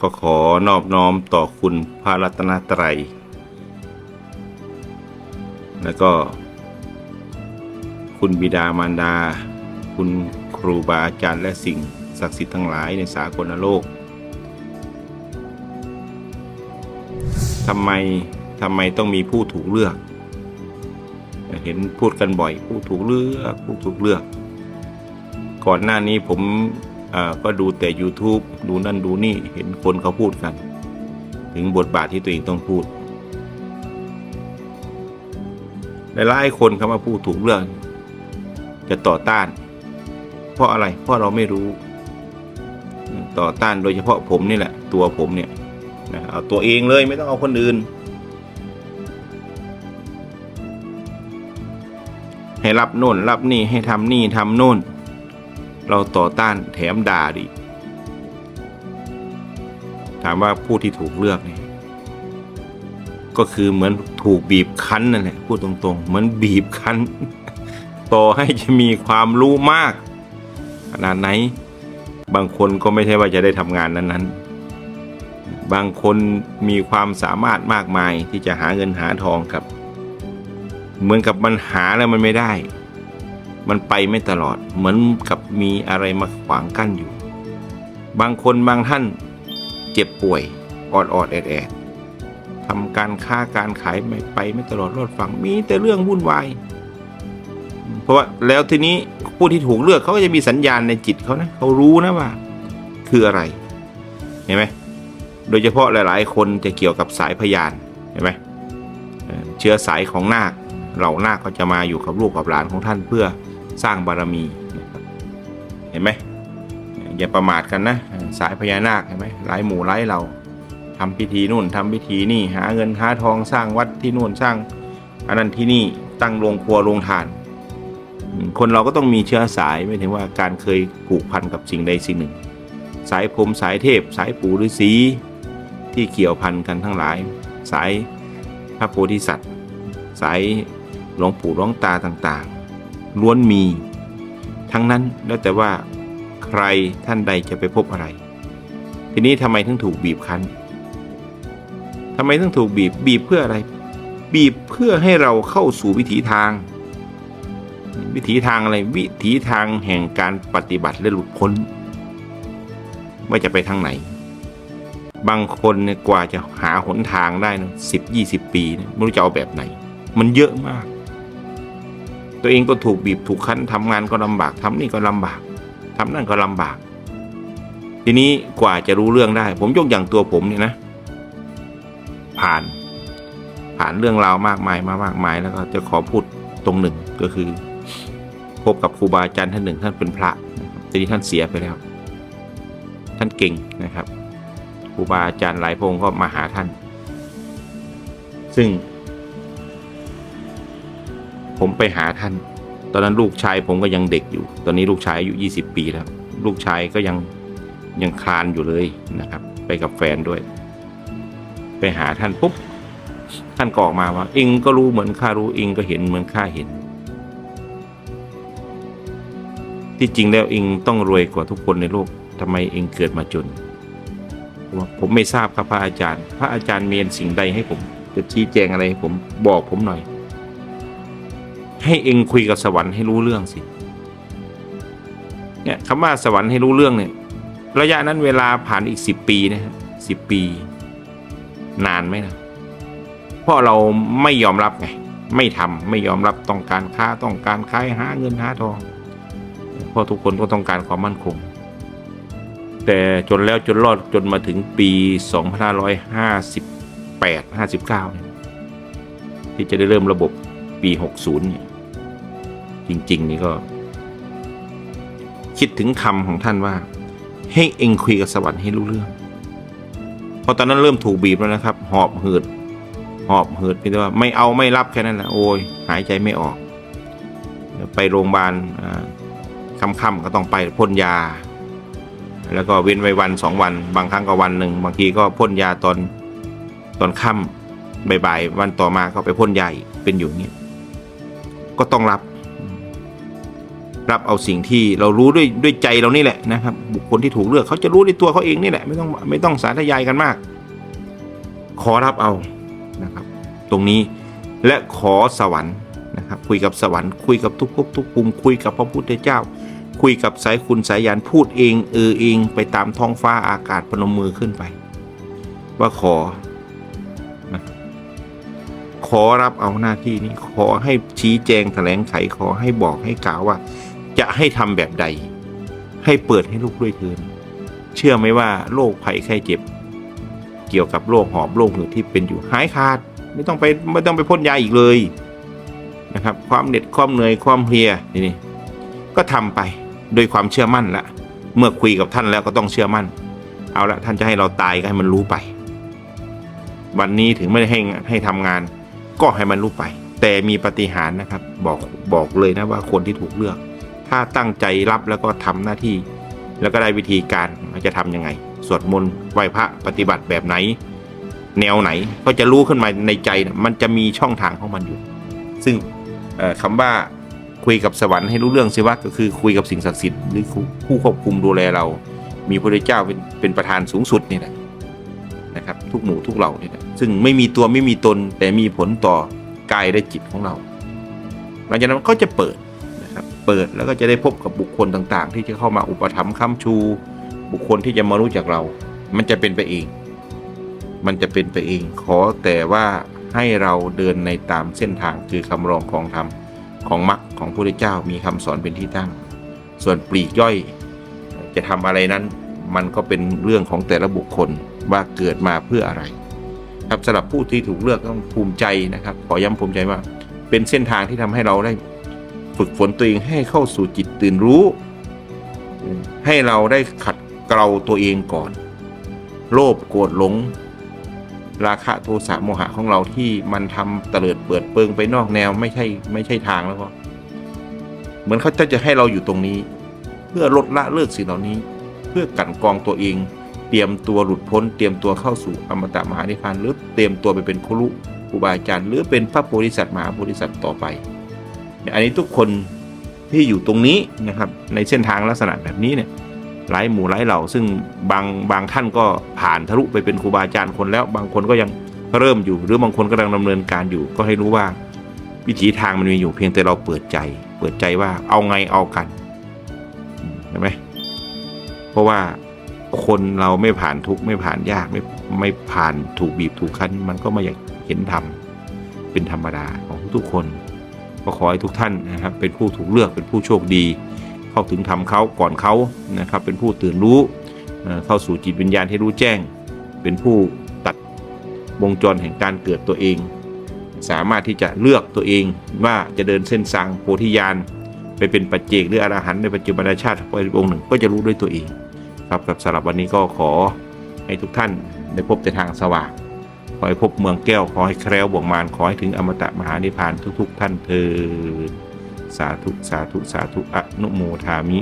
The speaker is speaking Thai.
ก็ขอนอบน้อมต่อคุณพระรัตนตรัย แล้วก็ คุณบิดามารดา คุณครูบาอาจารย์และสิ่งศักดิ์สิทธิ์ทั้งหลายในสากลโลกทำไมทำไมต้องมีผู้ถูกเลือก เห็นพูดกันบ่อย ผู้ถูกเลือก ผู้ถูกเลือก ก่อนหน้านี้ผม ก็ดูแต่ YouTube ดูนั่นดูนี่เห็นคนเขาพูดกัน ถึงบทบาทที่ตัวเองต้องพูดหลายๆคนคำว่าผู้ถูกเลือกจะต่อต้าน เพราะอะไรเพราะเราไม่รู้ต่อต้านโดยเฉพาะผมนี่แหละ ตัวผมเนี่ยเอาตัวเองเลยไม่ต้องเอาคนอื่น ให้รับโน่นรับนี่ให้ทำนี่ทำโน่น เราต่อต้านแถมด่าดิถามว่าผู้ที่ถูกเลือกเนี่ยก็คือเหมือนถูกบีบคั้นนั่นแหละพูดตรงๆ เหมือนบีบคั้น ต่อให้จะมีความรู้มาก ขนาดไหน บางคนก็ไม่ใช่ว่าจะได้ทำงานนั้นๆ บางคนมีความสามารถมากมายที่จะหาเงินหาทองครับ เหมือนกับมันหาแล้วมันไม่ได้ มันไปไม่ตลอดเหมือนกับมีอะไรมาขวางกั้นอยู่ บางคนบางท่านเจ็บป่วยออดออดแอดแอดทำการค้าการขายไม่ไปไม่ตลอดรอดฝั่งมีแต่เรื่องวุ่นวายเพราะว่าแล้วทีนี้ผู้ที่ถูกเลือกเขาก็จะมีสัญญาณในจิตเขานะเขารู้นะว่า คืออะไรเห็นไหมโดยเฉพาะหลาย ๆ คนจะเกี่ยวกับสายพยานเห็นไหมเอ่อเชื้อสายของนาคเหล่านาคก็จะมาอยู่กับลูกกับหลานของท่านเพื่อ สร้างบารมีนะครับเห็นไหมอย่าประมาทกันนะ สายพญานาคเห็นไหมหลายหมู่หลายเราทำพิธีนู่นทำพิธีนี่หาเงินหาทองสร้างวัดที่นู่นสร้างอันนั้นที่นี่ตั้งโรงครัวโรงทาน คนเราก็ต้องมีเชื้อสายไม่ถึงว่าการเคยผูกพันกับสิ่งใดสิ่งหนึ่ง สายพรมสายเทพ สายปู่ฤาษีที่เกี่ยวพันกันทั้งหลาย สายพระโพธิสัตว์ สายหลวงปู่หลวงตาต่าง ล้วนมี ทั้งนั้นแล้วแต่ว่าใครท่านใดจะไปพบอะไร ทีนี้ทำไมถึงถูกบีบคั้นทำไมถึงถูกบีบบีบเพื่ออะไร บีบเพื่อให้เราเข้าสู่วิถีทาง วิถีทางอะไรวิถีทางแห่งการปฏิบัติและหลุดพ้น ว่าจะไปทางไหน บางคนเนี่ยกว่าจะหาหนทางได้นะสิบยี่สิบปีไม่รู้จะเอาแบบไหน มันเยอะมาก ตัวเองก็ถูกบีบถูกคั้นทำงานก็ลำบากทำนี่ก็ลำบากทำนั่นก็ลำบาก ทีนี้กว่าจะรู้เรื่องได้ ผมยกอย่างตัวผมเนี่ยนะ ผ่าน ผ่านเรื่องราวมากมายมามากมายแล้วก็จะขอพูดตรงหนึ่งก็คือ พบกับครูบาอาจารย์ท่านหนึ่งท่านเป็นพระนะครับทีนี้ท่านเสียไปแล้ว ท่านเก่งนะครับครูบาอาจารย์หลายพงก็มาหาท่าน ซึ่ง ผมไปหาท่าน ตอนนั้นลูกชายผมก็ยังเด็กอยู่ ตอนนี้ลูกชายอายุ 20 ปีแล้ว ลูกชายก็ยังยังคลานอยู่เลยนะครับ ไปกับแฟนด้วย ไปหาท่านปุ๊บท่านก็ออกมาว่าเองก็รู้เหมือนข้ารู้เองก็เห็นเหมือนข้าเห็น ที่จริงแล้วเองต้องรวยกว่าทุกคนในโลกทำไมเองเกิดมาจนผมว่าผมไม่ทราบครับพระอาจารย์ พระอาจารย์เมียนสิ่งใดให้ผม จะชี้แจงอะไรให้ผมบอกผมหน่อย ให้เองคุยกับสวรรค์ให้รู้เรื่องสิเนี่ยคำว่าสวรรค์ให้รู้เรื่องเนี่ย ระยะนั้นเวลาผ่านอีกสิบปีนะครับสิบปี นานไหมนะเพราะเราไม่ยอมรับไงไม่ทำไม่ยอมรับต้องการค้าต้องการขายหาเงินหาทองเพราะทุกคนก็ต้องการความมั่นคง แต่จนแล้วจนรอดจนมาถึงปี 2558 59เนี่ยที่จะได้เริ่มระบบปี 60เนี่ย จริง ๆ นี่ก็ คิดถึงคำของท่านว่า ให้เองคุยกับสวรรค์ให้รู้เรื่องเพราะตอนนั้นเริ่มถูกบีบแล้วนะครับ หอบหืด หอบหืดพียงแต่ว่า ไม่เอาไม่รับแค่นั้นแหละโอ้ยหายใจไม่ออก ไปโรงพยาบาลค่ำๆก็ต้องไปพ่นยา แล้วก็เว้นไว้วันสองวัน บางครั้งก็วันหนึ่งบางทีก็พ่นยาตอนตอนค่ำบ่ายๆวันต่อมาก็ไปพ่นยาเป็นอยู่อย่างนี้ก็ต้องรับ รับเอาสิ่งที่เรารู้ด้วยด้วยใจเรานี่แหละนะครับ บุคคลที่ถูกเลือกเขาจะรู้ในตัวเขาเองนี่แหละไม่ต้องไม่ต้องสาธยายกันมาก ขอรับเอานะครับ ตรงนี้และขอสวรรค์นะครับ คุยกับสวรรค์คุยกับทุกภพทุกภูมิคุยกับพระพุทธเจ้า คุยกับสายคุณสายยานพูดเอง เออเองไปตามท้องฟ้าอากาศพนมมือขึ้นไป ว่าขอนะขอรับเอาหน้าที่นี้ขอให้ชี้แจงแถลงไขขอให้บอกให้กล่าวว่า จะให้ทำแบบใด ให้เปิดให้ลูกด้วยเถินเชื่อไหมว่าโรคภัยไข้เจ็บ เกี่ยวกับโรคหอบโรคหืดที่เป็นอยู่หายขาด ไม่ต้องไปไม่ต้องไปพ่นยาอีกเลยนะครับ ความเหน็ดความเหนื่อยความเพลียนี่นี่ก็ทำไปโดยความเชื่อมั่นละเมื่อคุยกับท่านแล้วก็ต้องเชื่อมั่น เอาละท่านจะให้เราตายก็ให้มันรู้ไป วันนี้ถึงไม่ได้ให้ให้ทำงาน ก็ให้มันรู้ไป แต่มีปฏิหารนะครับ บอกบอกเลยนะว่าคนที่ถูกเลือก ถ้าตั้งใจรับแล้วก็ทำหน้าที่ แล้วก็ได้วิธีการจะทำยังไง สวดมนต์ไหว้พระปฏิบัติแบบไหน แนวไหนก็จะรู้ขึ้นมาในใจนะมันจะมีช่องทางของมันอยู่ ซึ่งเอ่อคำว่าคุยกับสวรรค์ให้รู้เรื่องสิวะก็คือคุยกับสิ่งศักดิ์สิทธิ์หรือผู้ควบคุมดูแลเรา มีพระเจ้าเป็นเป็นประธานสูงสุดนี่แหละนะครับทุกหมู่ทุกเหล่านี่แหละซึ่งไม่มีตัวไม่มีตนแต่มีผลต่อกายและจิตของเรา หลังจากนั้นก็จะเปิด เปิด แล้วก็จะได้พบกับบุคคลต่างๆ ที่จะเข้ามาอุปถัมภ์ค้ำชู บุคคลที่จะมารู้จักเรา มันจะเป็นไปเอง มันจะเป็นไปเอง ขอแต่ว่าให้เราเดินในตามเส้นทางคือคำรองของธรรมของมรรคของพระพุทธเจ้ามีคำสอนเป็นที่ตั้ง ส่วนปลีกย่อยจะทำอะไรนั้น มันก็เป็นเรื่องของแต่ละบุคคลว่าเกิดมาเพื่ออะไร ครับสำหรับผู้ที่ถูกเลือกต้องภูมิใจนะครับ ขอย้ำภูมิใจว่า เป็นเส้นทางที่ทำให้เราได้ ฝึกฝนตัวเองให้เข้าสู่จิตตื่นรู้ ให้เราได้ขัดเกลาตัวเองก่อน โลภโกรธหลง ราคะโทสะโมหะของเราที่มันทำเตลิดเปิดเปิงไปนอกแนวไม่ใช่ไม่ใช่ทางแล้วก็เหมือนเขาจะจะให้เราอยู่ตรงนี้ เพื่อลดละเลิกสิ่งเหล่านี้ เพื่อกันกองตัวเอง เตรียมตัวหลุดพ้น เตรียมตัวเข้าสู่อมตะมหานิพพานหรือเตรียมตัวไปเป็นครุครูบาอาจารย์หรือเป็นพระโพธิสัตว์มหาโพธิสัตว์ต่อไป อันนี้ทุกคนที่อยู่ตรงนี้นะครับในเส้นทางลักษณะแบบนี้เนี่ยหลายหมู่หลายเหล่า ซึ่งบางบางท่านก็ผ่านทะลุไปเป็นครูบาอาจารย์คนแล้ว บางคนก็ยังเริ่มอยู่ หรือบางคนกำลังดำเนินการอยู่ ก็ให้รู้ว่าวิถีทางมันมีอยู่เพียงแต่เราเปิดใจ เปิดใจว่าเอาไงเอากันอืมเห็นไหมเพราะว่าคนเราไม่ผ่านทุกข์ไม่ผ่านยากไม่ไม่ผ่านถูกบีบถูกคั้น มันก็ไม่อยากเห็นธรรมเป็นธรรมดาของทุกคน ก็ขอให้ทุกท่านนะครับเป็นผู้ถูกเลือกเป็นผู้โชคดี เข้าถึงธรรมเขาก่อนเขานะครับเป็นผู้ตื่นรู้เข้าสู่จิตวิญญาณที่รู้แจ้ง เป็นผู้ตัดวงจรแห่งการเกิดตัวเอง สามารถที่จะเลือกตัวเองว่าจะเดินเส้นทางโพธิญาณไปเป็นปัจเจกหรืออรหันต์ในปัจจุบันชาติไปองค์หนึ่งก็จะรู้ด้วยตัวเอง ครับกับสำหรับวันนี้ก็ขอให้ทุกท่านได้พบแต่ทางสว่าง ขอให้พบเมืองแก้ว ขอให้แคล้วบ่วงมารขอให้ถึงอมตะมหานิพพานทุกๆ ท่านเธอสาธุ สาธุ สาธุ อนุโมทามิ